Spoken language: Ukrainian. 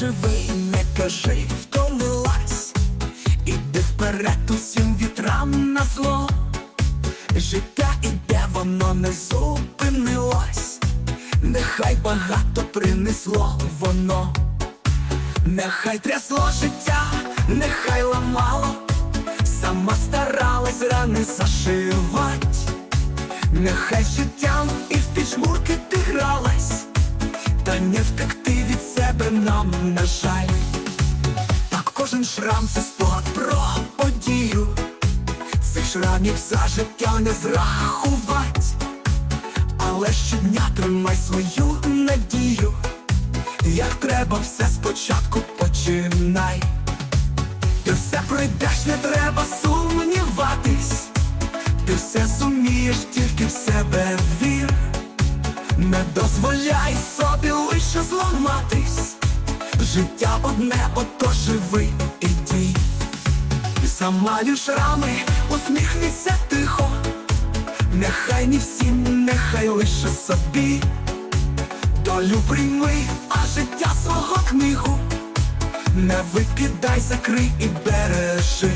живий, не кажи, втомилась, іди вперед усім вітрам на зло. Життя іде, воно не зупинилось, нехай багато принесло воно, нехай трясло життя, нехай ламало, сама старалась рани зашивать, нехай життям і в піджмурки ти гралась, та не втекти себе нам, на жаль. Так кожен шрам це спогад про подію. Цих шрамів за життя не зрахувать, але щодня тримай свою надію. Як треба, все спочатку починай. Ти все пройдеш, не треба сумніватись. Ти все зумієш, тільки в себе вір. Не дозволяй собі лише зламатись. Життя одне, ото живи і дій. Замалюй шрами, усміхнися тихо, нехай не всім, нехай лише собі. Долю прийми, а життя свого книгу. Не викидай, закрий і бережи.